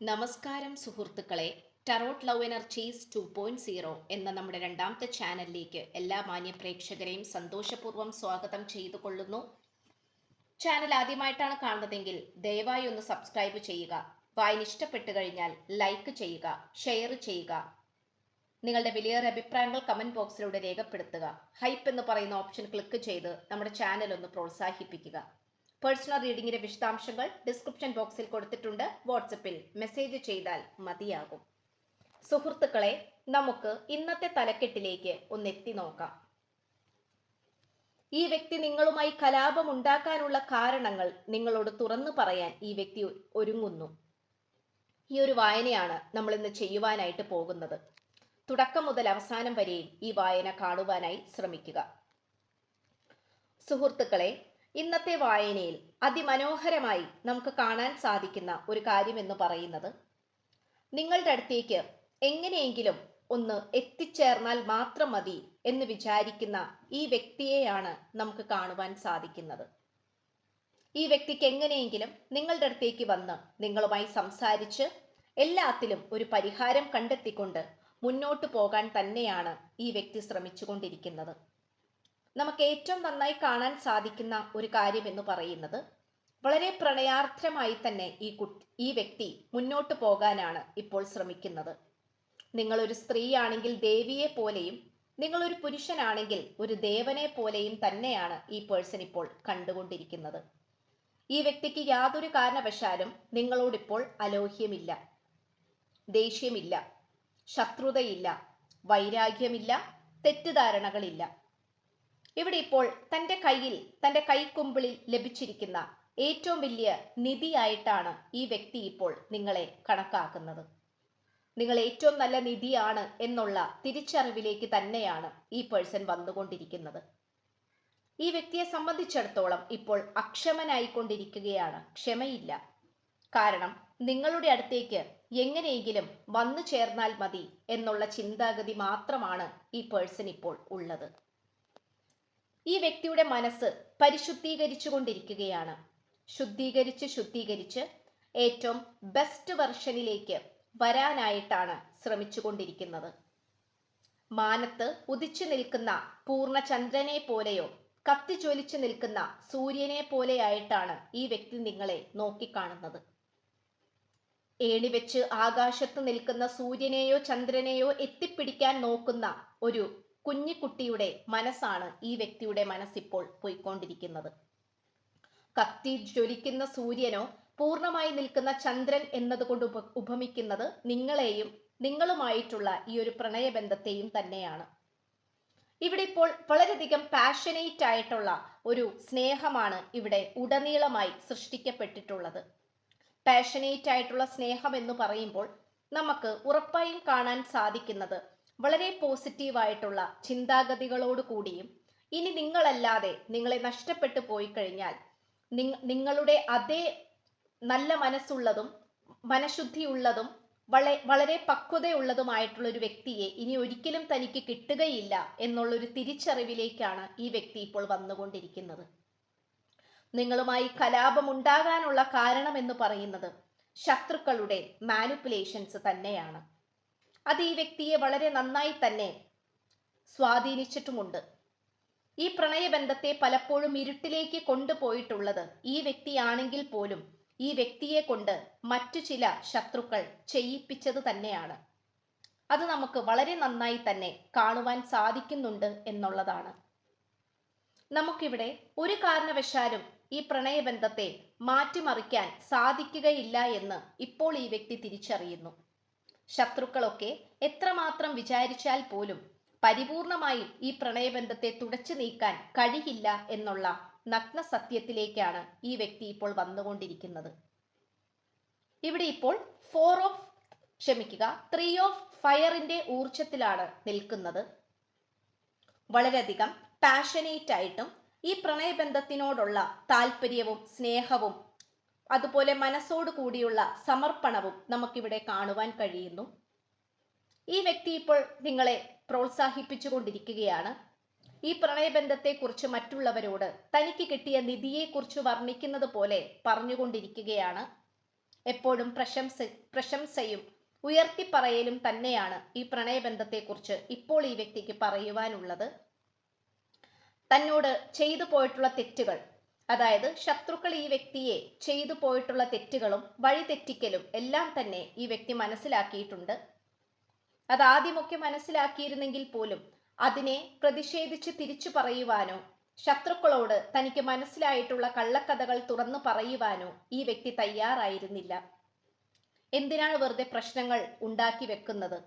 നമസ്കാരം സുഹൃത്തുക്കളെ. Tarot love energies two point zero എന്ന നമ്മുടെ രണ്ടാമത്തെ ചാനലിലേക്ക് എല്ലാ മാന്യ പ്രേക്ഷകരെയും സന്തോഷപൂർവം സ്വാഗതം ചെയ്തു കൊള്ളുന്നു ചാനൽ ആദ്യമായിട്ടാണ് കാണുന്നതെങ്കിൽ ദയവായി ഒന്ന് സബ്സ്ക്രൈബ് ചെയ്യുക. വായന ഇഷ്ടപ്പെട്ടു കഴിഞ്ഞാൽ ലൈക്ക് ചെയ്യുക ഷെയർ ചെയ്യുക. നിങ്ങളുടെ വിലയേറെ അഭിപ്രായങ്ങൾ കമന്റ് ബോക്സിലൂടെ രേഖപ്പെടുത്തുക. ഹൈപ്പ് എന്ന് പറയുന്ന ഓപ്ഷൻ ക്ലിക്ക് ചെയ്ത് നമ്മുടെ ചാനൽ ഒന്ന് പ്രോത്സാഹിപ്പിക്കുക. പേഴ്സണൽ റീഡിംഗിന്റെ വിശദാംശങ്ങൾ ഡിസ്ക്രിപ്ഷൻ ബോക്സിൽ കൊടുത്തിട്ടുണ്ട്. വാട്സപ്പിൽ മെസ്സേജ് ചെയ്താൽ മതിയാകും. സുഹൃത്തുക്കളെ നമുക്ക് ഇന്നത്തെ തലക്കെട്ടിലേക്ക് ഒന്ന് എത്തി നോക്കാം. ഈ വ്യക്തി നിങ്ങളുമായി കലാപം ഉണ്ടാക്കാനുള്ള കാരണങ്ങൾ നിങ്ങളോട് തുറന്നു പറയാൻ ഈ വ്യക്തി ഒരുങ്ങുന്നു. ഈ ഒരു വായനയാണ് നമ്മൾ ഇന്ന് ചെയ്യുവാനായിട്ട് പോകുന്നത്. തുടക്കം മുതൽ അവസാനം വരെയും ഈ വായന കാണുവാനായി ശ്രമിക്കുക. സുഹൃത്തുക്കളെ ഇന്നത്തെ വായനയിൽ അതിമനോഹരമായി നമുക്ക് കാണാൻ സാധിക്കുന്ന ഒരു കാര്യം എന്ന് പറയുന്നത് നിങ്ങളുടെ അടുത്തേക്ക് എങ്ങനെയെങ്കിലും ഒന്ന് എത്തിച്ചേർന്നാൽ മാത്രം മതി എന്ന് വിചാരിക്കുന്ന ഈ വ്യക്തിയെയാണ് നമുക്ക് കാണുവാൻ സാധിക്കുന്നത്. ഈ വ്യക്തിക്ക് എങ്ങനെയെങ്കിലും നിങ്ങളുടെ അടുത്തേക്ക് വന്ന് നിങ്ങളുമായി സംസാരിച്ച് എല്ലാത്തിലും ഒരു പരിഹാരം കണ്ടെത്തിക്കൊണ്ട് മുന്നോട്ട് പോകാൻ തന്നെയാണ് ഈ വ്യക്തി ശ്രമിച്ചുകൊണ്ടിരിക്കുന്നത്. നമുക്ക് ഏറ്റവും നന്നായി കാണാൻ സാധിക്കുന്ന ഒരു കാര്യം എന്ന് പറയുന്നത് വളരെ പ്രണയാർത്ഥമായി തന്നെ ഈ കുട്ടി ഈ വ്യക്തി മുന്നോട്ട് പോകാനാണ് ഇപ്പോൾ ശ്രമിക്കുന്നത്. നിങ്ങളൊരു സ്ത്രീയാണെങ്കിൽ ദേവിയെ പോലെയും നിങ്ങളൊരു പുരുഷനാണെങ്കിൽ ഒരു ദേവനെ പോലെയും തന്നെയാണ് ഈ പേഴ്സൺ ഇപ്പോൾ കണ്ടുകൊണ്ടിരിക്കുന്നത്. ഈ വ്യക്തിക്ക് യാതൊരു കാരണവശാലും നിങ്ങളോടിപ്പോൾ അലോഹ്യമില്ല ദേഷ്യമില്ല ശത്രുതയില്ല വൈരാഗ്യമില്ല തെറ്റിദ്ധാരണകളില്ല. ഇവിടെ ഇപ്പോൾ തന്റെ കയ്യിൽ തന്റെ കൈക്കുമ്പിളിൽ ലഭിച്ചിരിക്കുന്ന ഏറ്റവും വലിയ നിധിയായിട്ടാണ് ഈ വ്യക്തി ഇപ്പോൾ നിങ്ങളെ കണക്കാക്കുന്നത്. നിങ്ങൾ ഏറ്റവും നല്ല നിധിയാണ് എന്നുള്ള തിരിച്ചറിവിലേക്ക് തന്നെയാണ് ഈ പേഴ്സൺ വന്നുകൊണ്ടിരിക്കുന്നത്. ഈ വ്യക്തിയെ സംബന്ധിച്ചിടത്തോളം ഇപ്പോൾ അക്ഷമനായിക്കൊണ്ടിരിക്കുകയാണ്. ക്ഷമയില്ല. കാരണം നിങ്ങളുടെ അടുത്തേക്ക് എങ്ങനെയെങ്കിലും വന്നു ചേർന്നാൽ മതി എന്നുള്ള ചിന്താഗതി മാത്രമാണ് ഈ പേഴ്സൺ ഇപ്പോൾ ഉള്ളത്. ഈ വ്യക്തിയുടെ മനസ്സ് പരിശുദ്ധീകരിച്ചു കൊണ്ടിരിക്കുകയാണ് ശുദ്ധീകരിച്ച് ശുദ്ധീകരിച്ച് ഏറ്റവും ബെസ്റ്റ് വെർഷനിലേക്ക് വരാനായിട്ടാണ് ശ്രമിച്ചു കൊണ്ടിരിക്കുന്നത് മാനത്ത് ഉദിച്ചു നിൽക്കുന്ന പൂർണചന്ദ്രനെ പോലെയോ കത്തിജ്വലിച്ചു നിൽക്കുന്ന സൂര്യനെ പോലെയായിട്ടാണ് ഈ വ്യക്തി നിങ്ങളെ നോക്കിക്കാണുന്നത്. ഏണിവെച്ച് ആകാശത്ത് നിൽക്കുന്ന സൂര്യനെയോ ചന്ദ്രനെയോ എത്തിപ്പിടിക്കാൻ നോക്കുന്ന ഒരു കുഞ്ഞിക്കുട്ടിയുടെ മനസ്സാണ് ഈ വ്യക്തിയുടെ മനസ്സിപ്പോൾ പോയിക്കൊണ്ടിരിക്കുന്നത്. കത്തി ജ്വലിക്കുന്ന സൂര്യനോ പൂർണമായി നിൽക്കുന്ന ചന്ദ്രൻ എന്നതുകൊണ്ട് ഉപ ഉപമിക്കുന്നത് നിങ്ങളെയും നിങ്ങളുമായിട്ടുള്ള ഈ ഒരു പ്രണയബന്ധത്തെയും തന്നെയാണ്. ഇവിടെ ഇപ്പോൾ വളരെയധികം പാഷനേറ്റ് ആയിട്ടുള്ള ഒരു സ്നേഹമാണ് ഇവിടെ ഉടനീളമായി സൃഷ്ടിക്കപ്പെട്ടിട്ടുള്ളത്. പാഷനേറ്റ് ആയിട്ടുള്ള സ്നേഹം എന്ന് പറയുമ്പോൾ നമുക്ക് ഉറപ്പായും കാണാൻ സാധിക്കുന്നത് വളരെ പോസിറ്റീവായിട്ടുള്ള ചിന്താഗതികളോട് കൂടിയും ഇനി നിങ്ങളല്ലാതെ നിങ്ങളെ നഷ്ടപ്പെട്ടു പോയി കഴിഞ്ഞാൽ നിങ്ങളുടെ അതേ നല്ല മനസ്സുള്ളതും മനഃശുദ്ധിയുള്ളതും വള വളരെ പക്വതയുള്ളതുമായിട്ടുള്ള ഒരു വ്യക്തിയെ ഇനി ഒരിക്കലും തനിക്ക് കിട്ടുകയില്ല എന്നുള്ളൊരു തിരിച്ചറിവിലേക്കാണ് ഈ വ്യക്തി ഇപ്പോൾ വന്നുകൊണ്ടിരിക്കുന്നത്. നിങ്ങളുമായി കലാപമുണ്ടാകാനുള്ള കാരണം എന്ന് പറയുന്നത് ശത്രുക്കളുടെ മാനിപ്പുലേഷൻസ് തന്നെയാണ്. അത് ഈ വ്യക്തിയെ വളരെ നന്നായി തന്നെ സ്വാധീനിച്ചിട്ടുമുണ്ട്. ഈ പ്രണയബന്ധത്തെ പലപ്പോഴും ഇരുട്ടിലേക്ക് കൊണ്ടുപോയിട്ടുള്ളത് ഈ വ്യക്തിയാണെങ്കിൽ പോലും ഈ വ്യക്തിയെ കൊണ്ട് മറ്റു ചില ശത്രുക്കൾ ചെയ്യിപ്പിച്ചത് തന്നെയാണ്. അത് നമുക്ക് വളരെ നന്നായി തന്നെ കാണുവാൻ സാധിക്കുന്നുണ്ട് എന്നുള്ളതാണ്. നമുക്കിവിടെ ഒരു കാരണവശാലും ഈ പ്രണയബന്ധത്തെ മാറ്റിമറിക്കാൻ സാധിക്കുകയില്ല എന്ന് ഇപ്പോൾ ഈ വ്യക്തി തിരിച്ചറിയുന്നു. ശത്രുക്കളൊക്കെ എത്രമാത്രം വിചാരിച്ചാൽ പോലും പരിപൂർണമായും ഈ പ്രണയബന്ധത്തെ തുടച്ചു നീക്കാൻ കഴിയില്ല എന്നുള്ള നഗ്ന സത്യത്തിലേക്കാണ് ഈ വ്യക്തി ഇപ്പോൾ വന്നുകൊണ്ടിരിക്കുന്നത്. ഇവിടെ ഇപ്പോൾ ഫോർ ഓഫ് ക്ഷമിക്കുക ത്രീ ഓഫ് ഫയറിന്റെ ഊർജത്തിലാണ് നിൽക്കുന്നത്. വളരെയധികം പാഷനേറ്റ് ആയിട്ടും ഈ പ്രണയബന്ധത്തിനോടുള്ള താല്പര്യവും സ്നേഹവും അതുപോലെ മനസ്സോട് കൂടിയുള്ള സമർപ്പണവും നമുക്കിവിടെ കാണുവാൻ കഴിയുന്നു. ഈ വ്യക്തി ഇപ്പോൾ നിങ്ങളെ പ്രോത്സാഹിപ്പിച്ചു കൊണ്ടിരിക്കുകയാണ്. ഈ പ്രണയബന്ധത്തെക്കുറിച്ച് മറ്റുള്ളവരോട് തനിക്ക് കിട്ടിയ നിധിയെക്കുറിച്ച് വർണിക്കുന്നത് പോലെ പറഞ്ഞുകൊണ്ടിരിക്കുകയാണ്. എപ്പോഴും പ്രശംസ പ്രശംസയും ഉയർത്തിപ്പറയലും തന്നെയാണ് ഈ പ്രണയബന്ധത്തെക്കുറിച്ച് ഇപ്പോൾ ഈ വ്യക്തിക്ക് പറയുവാനുള്ളത്. തന്നോട് ചെയ്തു പോയിട്ടുള്ള തെറ്റുകൾ അതായത് ശത്രുക്കൾ ഈ വ്യക്തിയെ ചെയ്തു പോയിട്ടുള്ള തെറ്റുകളും വഴിതെറ്റിക്കലും എല്ലാം തന്നെ ഈ വ്യക്തി മനസ്സിലാക്കിയിട്ടുണ്ട്. അത് ആദ്യമൊക്കെ മനസ്സിലാക്കിയിരുന്നെങ്കിൽ പോലും അതിനെ പ്രതിഷേധിച്ച് തിരിച്ചു പറയുവാനോ ശത്രുക്കളോട് തനിക്ക് മനസ്സിലായിട്ടുള്ള കള്ളക്കഥകൾ തുറന്നു പറയുവാനോ ഈ വ്യക്തി തയ്യാറായിരുന്നില്ല. എന്തിനാണ് വെറുതെ പ്രശ്നങ്ങൾ ഉണ്ടാക്കി വെക്കുന്നത്?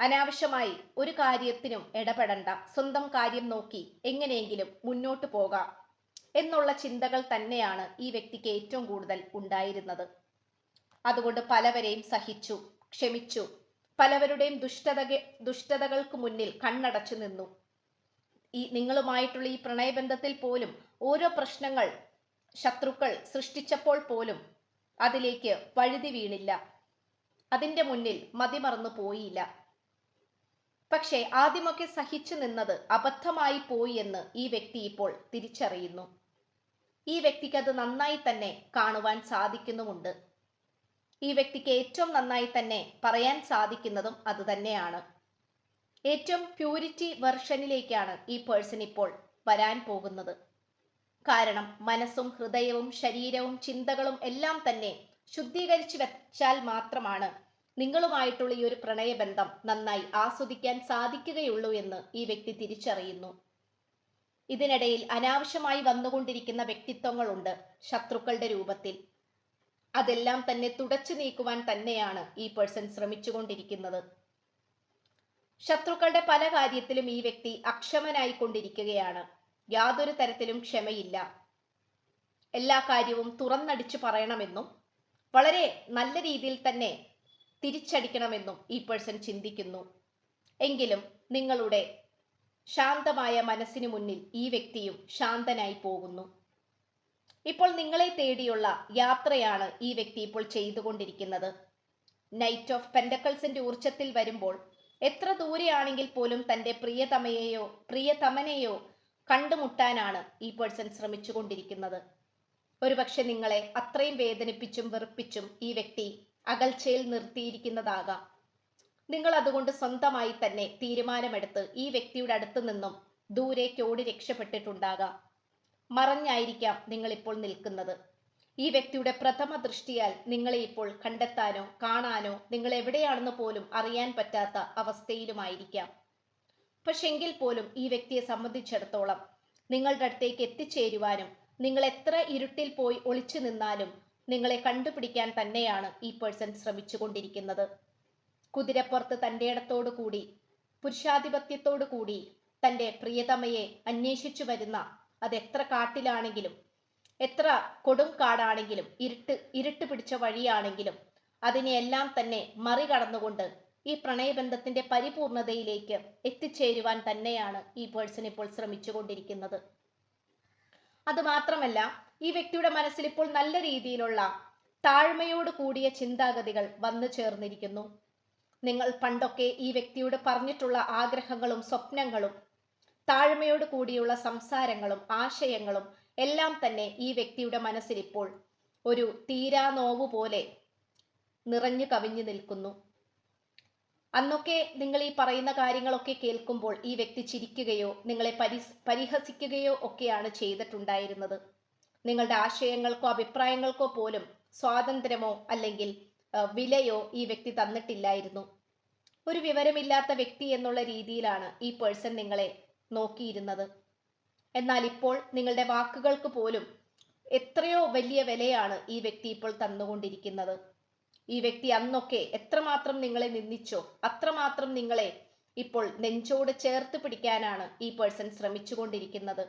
അനാവശ്യമായി ഒരു കാര്യത്തിനും ഇടപെടണ്ട. സ്വന്തം കാര്യം നോക്കി എങ്ങനെയെങ്കിലും മുന്നോട്ട് പോകാം. എന്നുള്ള ചിന്തകൾ തന്നെയാണ് ഈ വ്യക്തിക്ക് ഏറ്റവും കൂടുതൽ ഉണ്ടായിരുന്നത്. അതുകൊണ്ട് പലവരെയും സഹിച്ചു ക്ഷമിച്ചു. പലവരുടെയും ദുഷ്ടത ദുഷ്ടതകൾക്ക് മുന്നിൽ കണ്ണടച്ചു നിന്നു. ഈ നിങ്ങളുമായിട്ടുള്ള ഈ പ്രണയബന്ധത്തിൽ പോലും ഓരോ പ്രശ്നങ്ങൾ ശത്രുക്കൾ സൃഷ്ടിച്ചപ്പോൾ പോലും അതിലേക്ക് വഴുതി വീണില്ല. അതിന്റെ മുന്നിൽ മതിമറന്നു പോയില്ല. പക്ഷേ ആദ്യമൊക്കെ സഹിച്ചു നിന്നത് അബദ്ധമായി പോയി എന്ന് ഈ വ്യക്തി ഇപ്പോൾ തിരിച്ചറിയുന്നു. ഈ വ്യക്തിക്ക് അത് നന്നായി തന്നെ കാണുവാൻ സാധിക്കുന്നുമുണ്ട്. ഈ വ്യക്തിക്ക് ഏറ്റവും നന്നായി തന്നെ പറയാൻ സാധിക്കുന്നതും അത് തന്നെയാണ്. ഏറ്റവും പ്യൂരിറ്റി വെർഷനിലേക്കാണ് ഈ പേഴ്സൺ ഇപ്പോൾ വരാൻ പോകുന്നത്. കാരണം മനസ്സും ഹൃദയവും ശരീരവും ചിന്തകളും എല്ലാം തന്നെ ശുദ്ധീകരിച്ചു വെച്ചാൽ മാത്രമാണ് നിങ്ങളുമായിട്ടുള്ള ഈ ഒരു പ്രണയബന്ധം നന്നായി ആസ്വദിക്കാൻ സാധിക്കുകയുള്ളൂ എന്ന് ഈ വ്യക്തി തിരിച്ചറിയുന്നു. ഇതിനിടയിൽ അനാവശ്യമായി വന്നുകൊണ്ടിരിക്കുന്ന വ്യക്തിത്വങ്ങളുണ്ട് ശത്രുക്കളുടെ രൂപത്തിൽ. അതെല്ലാം തന്നെ തുടച്ചു നീക്കുവാൻ തന്നെയാണ് ഈ പേഴ്സൺ ശ്രമിച്ചുകൊണ്ടിരിക്കുന്നത്. ശത്രുക്കളുടെ പല കാര്യത്തിലും ഈ വ്യക്തി അക്ഷമനായി കൊണ്ടിരിക്കുകയാണ് യാതൊരു തരത്തിലും ക്ഷമയില്ല. എല്ലാ കാര്യവും തുറന്നടിച്ചു പറയണമെന്നും വളരെ നല്ല രീതിയിൽ തന്നെ തിരിച്ചടിക്കണമെന്നും ഈ പേഴ്സൺ ചിന്തിക്കുന്നു. എങ്കിലും നിങ്ങളുടെ ശാന്തമായ മനസ്സിനു മുന്നിൽ ഈ വ്യക്തിയും ശാന്തനായി പോകുന്നു. ഇപ്പോൾ നിങ്ങളെ തേടിയുള്ള യാത്രയാണ് ഈ വ്യക്തി ഇപ്പോൾ ചെയ്തുകൊണ്ടിരിക്കുന്നത്. നൈറ്റ് ഓഫ് പെൻഡക്കൾസിന്റെ ഊർജത്തിൽ വരുമ്പോൾ എത്ര ദൂരെയാണെങ്കിൽ പോലും തന്റെ പ്രിയതമയെയോ പ്രിയതമനെയോ കണ്ടുമുട്ടാനാണ് ഈ പേഴ്സൺ ശ്രമിച്ചുകൊണ്ടിരിക്കുന്നത്. ഒരുപക്ഷെ നിങ്ങളെ അത്രയും വേദനിപ്പിച്ചും വെറുപ്പിച്ചും ഈ വ്യക്തി അകൽച്ചയിൽ നിർത്തിയിരിക്കുന്നതാകാം. നിങ്ങൾ അതുകൊണ്ട് സ്വന്തമായി തന്നെ തീരുമാനമെടുത്ത് ഈ വ്യക്തിയുടെ അടുത്ത് നിന്നും ദൂരേക്ക് ഓടി രക്ഷപ്പെട്ടിട്ടുണ്ടാകാം. മറഞ്ഞായിരിക്കാം നിങ്ങൾ ഇപ്പോൾ നിൽക്കുന്നത്. ഈ വ്യക്തിയുടെ പ്രഥമ ദൃഷ്ടിയാൽ നിങ്ങളെ ഇപ്പോൾ കണ്ടെത്താനോ കാണാനോ നിങ്ങൾ എവിടെയാണെന്ന് പോലും അറിയാൻ പറ്റാത്ത അവസ്ഥയിലുമായിരിക്കാം. പക്ഷെങ്കിൽ പോലും ഈ വ്യക്തിയെ സംബന്ധിച്ചിടത്തോളം നിങ്ങളുടെ അടുത്തേക്ക് എത്തിച്ചേരുവാനും നിങ്ങൾ എത്ര ഇരുട്ടിൽ പോയി ഒളിച്ചു നിന്നാലും നിങ്ങളെ കണ്ടുപിടിക്കാൻ തന്നെയാണ് ഈ പേഴ്സൺ ശ്രമിച്ചുകൊണ്ടിരിക്കുന്നത്. കുതിരപ്പുറത്ത് തന്റെ ഇടത്തോടു കൂടി പുരുഷാധിപത്യത്തോടു കൂടി തന്റെ പ്രിയതമയെ അന്വേഷിച്ചു വരുന്ന അത് എത്ര കാട്ടിലാണെങ്കിലും എത്ര കൊടും കാടാണെങ്കിലും ഇരുട്ട് ഇരുട്ട് പിടിച്ച വഴിയാണെങ്കിലും അതിനെയെല്ലാം തന്നെ മറികടന്നുകൊണ്ട് ഈ പ്രണയബന്ധത്തിന്റെ പരിപൂർണതയിലേക്ക് എത്തിച്ചേരുവാൻ തന്നെയാണ് ഈ പേഴ്സൺ ഇപ്പോൾ ശ്രമിച്ചുകൊണ്ടിരിക്കുന്നത്. അത് മാത്രമല്ല ഈ വ്യക്തിയുടെ മനസ്സിൽ ഇപ്പോൾ നല്ല രീതിയിലുള്ള താഴ്മയോട് കൂടിയ ചിന്താഗതികൾ വന്നു ചേർന്നിരിക്കുന്നു. നിങ്ങൾ പണ്ടൊക്കെ ഈ വ്യക്തിയോട് പറഞ്ഞിട്ടുള്ള ആഗ്രഹങ്ങളും സ്വപ്നങ്ങളും താഴ്മയോട് കൂടിയുള്ള സംസാരങ്ങളും ആശയങ്ങളും എല്ലാം തന്നെ ഈ വ്യക്തിയുടെ മനസ്സിൽ ഇപ്പോൾ ഒരു തീരാ നോവ് പോലെ നിറഞ്ഞു കവിഞ്ഞു നിൽക്കുന്നു. അന്നൊക്കെ നിങ്ങൾ ഈ പറയുന്ന കാര്യങ്ങളൊക്കെ കേൾക്കുമ്പോൾ ഈ വ്യക്തി ചിരിക്കുകയോ നിങ്ങളെ പരി പരിഹസിക്കുകയോ ഒക്കെയാണ് ചെയ്തിട്ടുണ്ടായിരുന്നത്. നിങ്ങളുടെ ആശയങ്ങൾക്കോ അഭിപ്രായങ്ങൾക്കോ പോലും സ്വാതന്ത്ര്യമോ അല്ലെങ്കിൽ വിലയോ ഈ വ്യക്തി തന്നിട്ടില്ലായിരുന്നു. ഒരു വിവരമില്ലാത്ത വ്യക്തി എന്നുള്ള രീതിയിലാണ് ഈ പേഴ്സൺ നിങ്ങളെ നോക്കിയിരുന്നത്. എന്നാൽ ഇപ്പോൾ നിങ്ങളുടെ വാക്കുകൾക്ക് പോലും എത്രയോ വലിയ വിലയാണ് ഈ വ്യക്തി ഇപ്പോൾ തന്നുകൊണ്ടിരിക്കുന്നത്. ഈ വ്യക്തി അന്നൊക്കെ എത്രമാത്രം നിങ്ങളെ നിന്ദിച്ചോ അത്രമാത്രം നിങ്ങളെ ഇപ്പോൾ നെഞ്ചോട് ചേർത്ത് പിടിക്കാനാണ് ഈ പേഴ്സൺ ശ്രമിച്ചുകൊണ്ടിരിക്കുന്നത്.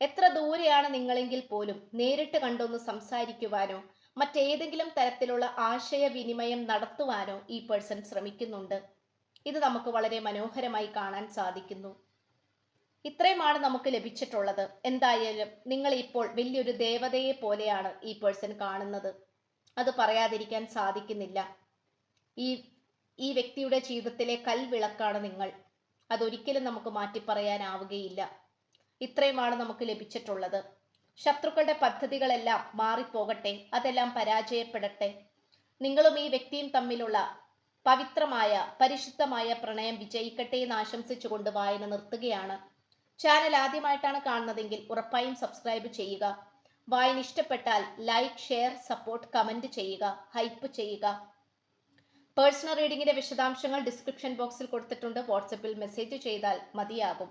എത്ര ദൂരെയാണ് നിങ്ങളെങ്കിൽ പോലും നേരിട്ട് കണ്ടൊന്ന് സംസാരിക്കുവാനോ മറ്റേതെങ്കിലും തരത്തിലുള്ള ആശയവിനിമയം നടത്തുവാനോ ഈ പേഴ്സൺ ശ്രമിക്കുന്നുണ്ട്. ഇത് നമുക്ക് വളരെ മനോഹരമായി കാണാൻ സാധിക്കുന്നു. ഇത്രയുമാണ് നമുക്ക് ലഭിച്ചിട്ടുള്ളത്. എന്തായാലും നിങ്ങൾ ഇപ്പോൾ വലിയൊരു ദേവതയെ പോലെയാണ് ഈ പേഴ്സൺ കാണുന്നത്. അത് പറയാതിരിക്കാൻ സാധിക്കുന്നില്ല. ഈ ഈ വ്യക്തിയുടെ ജീവിതത്തിലെ കൽവിളക്കാണ് നിങ്ങൾ. അതൊരിക്കലും നമുക്ക് മാറ്റി പറയാനാവുകയില്ല ഇത്രയുമാണ് നമുക്ക് ലഭിച്ചിട്ടുള്ളത്. ശത്രുക്കളുടെ പദ്ധതികളെല്ലാം മാറിപ്പോകട്ടെ അതെല്ലാം പരാജയപ്പെടട്ടെ. നിങ്ങളും ഈ വ്യക്തിയും തമ്മിലുള്ള പവിത്രമായ പരിശുദ്ധമായ പ്രണയം വിജയിക്കട്ടെ എന്ന് ആശംസിച്ചുകൊണ്ട് വായന നിർത്തുകയാണ്. ചാനൽ ആദ്യമായിട്ടാണ് കാണുന്നതെങ്കിൽ ഉറപ്പായും സബ്സ്ക്രൈബ് ചെയ്യുക. വായന ഇഷ്ടപ്പെട്ടാൽ ലൈക്ക് ഷെയർ സപ്പോർട്ട് കമന്റ് ചെയ്യുക ഹൈപ്പ് ചെയ്യുക. പേഴ്സണൽ റീഡിങ്ങിന്റെ വിശദാംശങ്ങൾ ഡിസ്ക്രിപ്ഷൻ ബോക്സിൽ കൊടുത്തിട്ടുണ്ട്. വാട്സപ്പിൽ മെസ്സേജ് ചെയ്താൽ മതിയാകും.